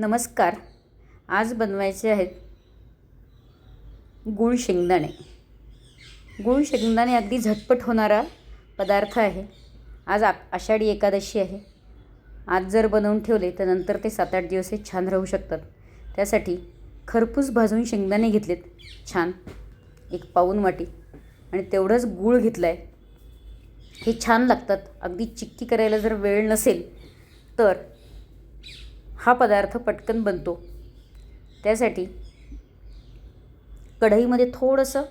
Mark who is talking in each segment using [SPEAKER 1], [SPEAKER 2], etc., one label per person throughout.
[SPEAKER 1] नमस्कार. आज बनवायचे आहेत गूळ शेंगदाणे. गूळ शेंगदाणे अगदी झटपट होणारा पदार्थ आहे. आज आ आषाढी एकादशी आहे. आज जर बनवून ठेवले तर नंतर ते सात आठ दिवस हे छान राहू शकतात. त्यासाठी खरपूस भाजून शेंगदाणे घेतलेत. छान. एक पाऊन वाटी. आणि तेवढंच गूळ घेतलं आहे हे छान लागतात. अगदी चिक्की करायला जर वेळ नसेल तर हा पदार्थ पटकन बनतो. त्यासाठी कढईमध्ये थोडंसं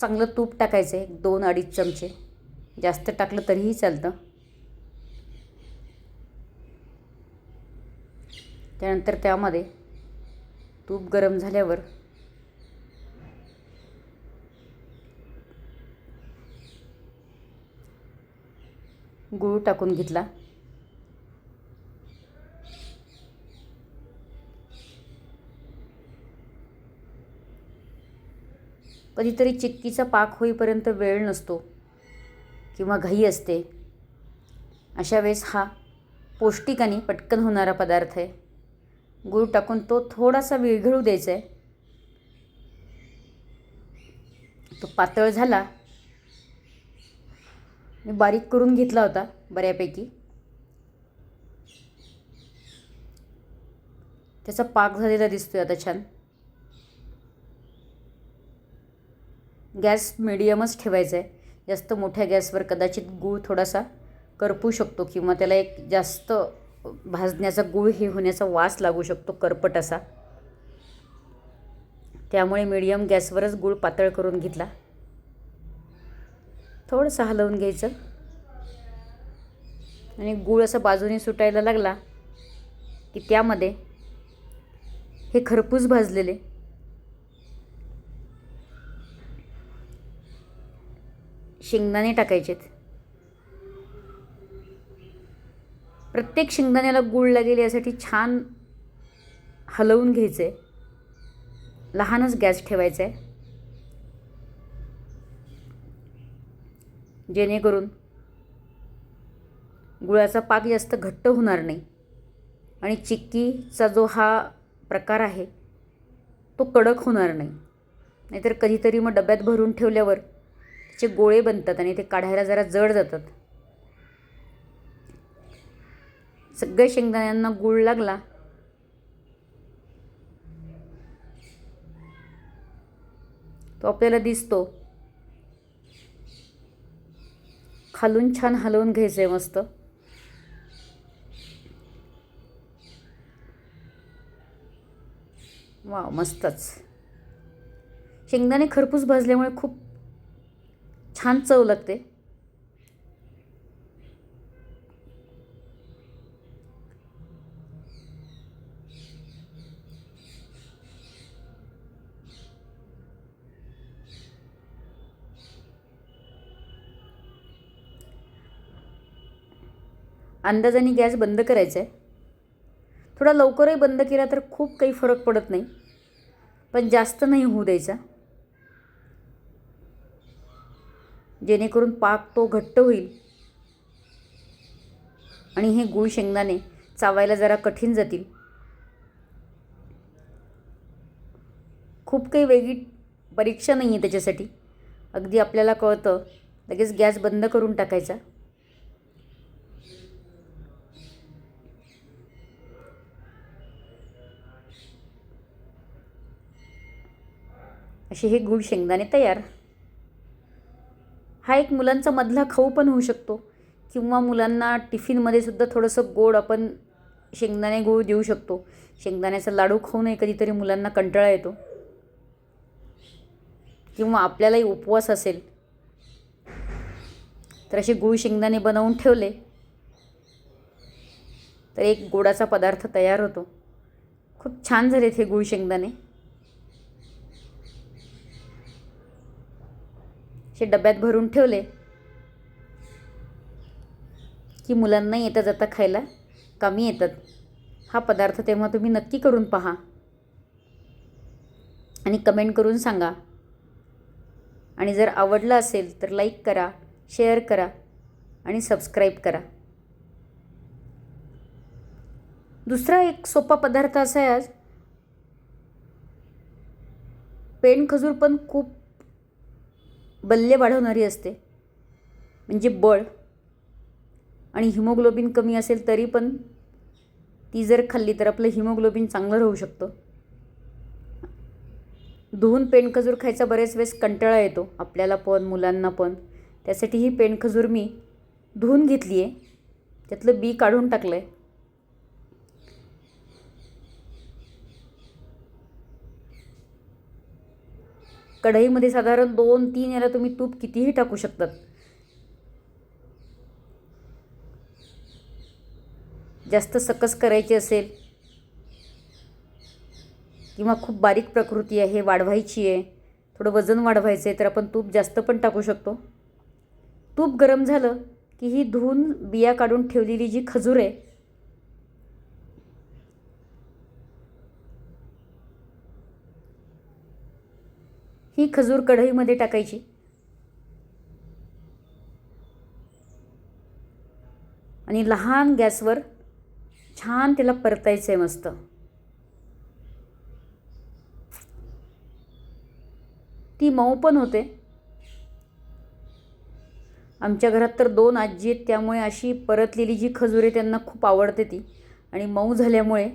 [SPEAKER 1] चांगलं तूप टाकायचं आहे दोन अडीच चमचे. जास्त टाकलं तरीही चालतं. त्यानंतर त्यामध्ये तूप गरम झाल्यावर गूळ टाकून घेतला. कधीतरी चिक्कीचा पाक होईपर्यंत वेळ नसतो किंवा घाई असते. अशा वेळेस हा पौष्टिक आणि पटकन होणारा पदार्थ आहे. गूळ टाकून तो थोडासा विरघळू द्यायचा आहे. तो पातळ झाला. मी बारीक करून घेतला होता बऱ्यापैकी. त्याचा पाक झालेला दिसतोय आता छान. गॅस मिडियमच ठेवायचा आहे जास्त मोठ्या गॅसवर कदाचित गूळ थोडासा करपू शकतो किंवा त्याला एक जास्त भाजण्याचा गूळ हे होण्याचा वास लागू शकतो करपट असा. त्यामुळे मिडियम गॅसवरच गूळ पातळ करून घेतला. थोडंसं हलवून घ्यायचं. आणि गूळ असं बाजूने सुटायला लागला की त्यामध्ये हे खरपूस भाजलेले शेंगदाणे टाकायचेत. प्रत्येक शेंगदाण्याला गूळ लागेल यासाठी छान हलवून घ्यायचं आहे लहानच गॅस ठेवायचा आहे जेणेकरून गुळाचा पाक जास्त घट्ट होणार नाही. आणि चिक्कीचा जो हा प्रकार आहे तो कडक होणार नाही. नाहीतर कधीतरी मग डब्यात भरून ठेवल्यावर चे गोळे बनतात आणि ते काढायला जरा जड जातात. सगळे शेंगदाण्यांना गूळ लागला. तो आपल्याला दिसतो. खालून छान हलवून घ्यायचं आहे मस्त. वा मस्तच. शेंगदाणे खरपूस भाजल्यामुळे खूप छान चव लागते. अंदाजाने गॅस बंद करायचा. आहे थोडा लवकरही बंद केला तर खूप काही फरक पडत नाही. पण जास्त नाही होऊ द्यायचा. जेणेकरून पाक तो घट्ट होईल. आणि हे गूळ शेंगदाणे चावायला जरा कठीण जातील. खूप काही वेगळी परीक्षा नाही आहे त्याच्यासाठी. अगदी आपल्याला कळतं. लगेच गॅस बंद करून टाकायचा. असे हे गूळ शेंगदाणे तयार. हा एक मुलांचा मधला खाऊ पण होऊ शकतो. किंवा मुलांना टिफिनमध्ये सुद्धा थोडंसं गोड आपण शेंगदाणे गूळ देऊ शकतो. शेंगदाण्याचा लाडू खाऊ नये कधीतरी मुलांना कंटाळा येतो. किंवा आपल्यालाही उपवास असेल. तर असे गूळ शेंगदाणे बनवून ठेवले. तर एक गोडाचा पदार्थ तयार होतो. खूप छान झालेत हे गूळ शेंगदाणे. असे डब्यात भरून ठेवले की मुलांना येता जाता खायला कमी येतात. हा पदार्थ तेव्हा तुम्ही नक्की करून पहा आणि कमेंट करून सांगा. आणि जर आवडलं असेल तर लाईक करा शेअर करा आणि सबस्क्राईब करा. दुसरा एक सोपा पदार्थ असा आहे आज. पेन खजूर पण खूप बल्ले वाढवणारी असते. म्हणजे बळ आणि हिमोग्लोबिन कमी असेल तरी पण ती जर खाल्ली तर आपलं हिमोग्लोबिन चांगलं राहू शकतं. धुवून पेनखजूर खायचा बरेच वेळेस कंटाळा येतो आपल्याला पण मुलांना पण. त्यासाठी ही पेंड मी धुवून घेतली आहे त्यातलं बी काढून टाकलं आहे कढईमध्ये साधारण दोन तीन याला तुम्ही तूप कितीही टाकू शकतात. जास्त सकस करायची असेल किंवा खूप बारीक प्रकृती आहे वाढवायची आहे थोडं वजन वाढवायचं आहे तर आपण तूप जास्त पण टाकू शकतो. तूप गरम झालं की ही धुवून बिया काढून ठेवलेली जी खजूर आहे ही खजूर कढईमध्ये टाकायची. आणि लहान गॅसवर छान त्याला परतायचं आहे मस्त. ती मऊ पण होते. आमच्या घरात तर दोन आजी आहेत त्यामुळे अशी परतलेली जी खजूर आहे त्यांना खूप आवडते ती. आणि मऊ झाल्यामुळे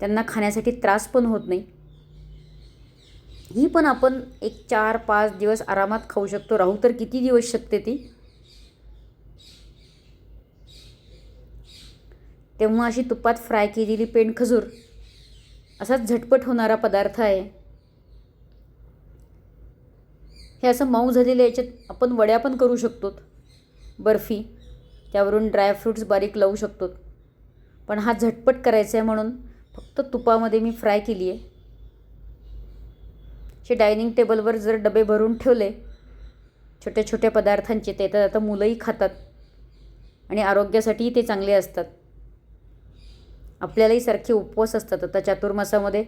[SPEAKER 1] त्यांना खाण्यासाठी त्रास पण होत नाही. ही पण आपण एक चार पाच दिवस आरामात खाऊ शकतो. राहू तर किती दिवस शकते ती? तेव्हा अशी तुपात फ्राय केलेली पेंड खजूर असाच झटपट होणारा पदार्थ आहे. हे असं मऊ झालेलं याच्यात आपण वड्या पण करू शकतो. बर्फी त्यावरून ड्रायफ्रूट्स बारीक लावू शकतो. पण हा झटपट करायचा आहे म्हणून फक्त तुपामध्ये मी फ्राय केली आहे असे डायनिंग टेबलवर जर डबे भरून ठेवले छोट्या छोट्या पदार्थांचे ते तर आता मुलंही खातात आणि आरोग्यासाठीही ते चांगले असतात. आपल्यालाही सारखे उपवास असतात. आता चातुर्मासामध्ये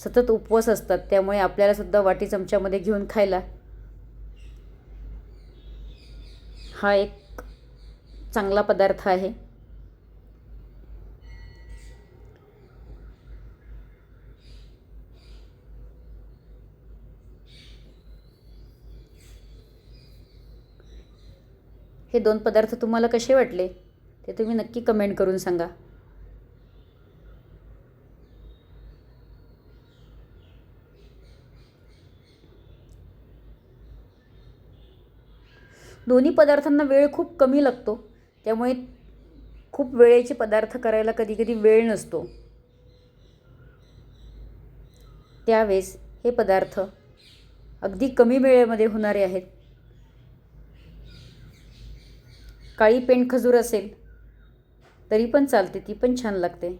[SPEAKER 1] सतत उपवास असतात. त्यामुळे आपल्यालासुद्धा वाटी चमच्यामध्ये घेऊन खायला हा एक चांगला पदार्थ आहे. हे दोन पदार्थ तुम्हाला कसे वाटले ते तुम्ही नक्की कमेंट करून सांगा. दोन्ही पदार्थांना वेळ खूप कमी लागतो त्यामुळे खूप वेळेचे पदार्थ करायला कधी कधी वेळ नसतो. त्यावेळेस हे पदार्थ अगदी कमी वेळेमध्ये होणारे आहेत. काळी पेंड खजूर असेल तरी पण चालते ती पण छान लागते.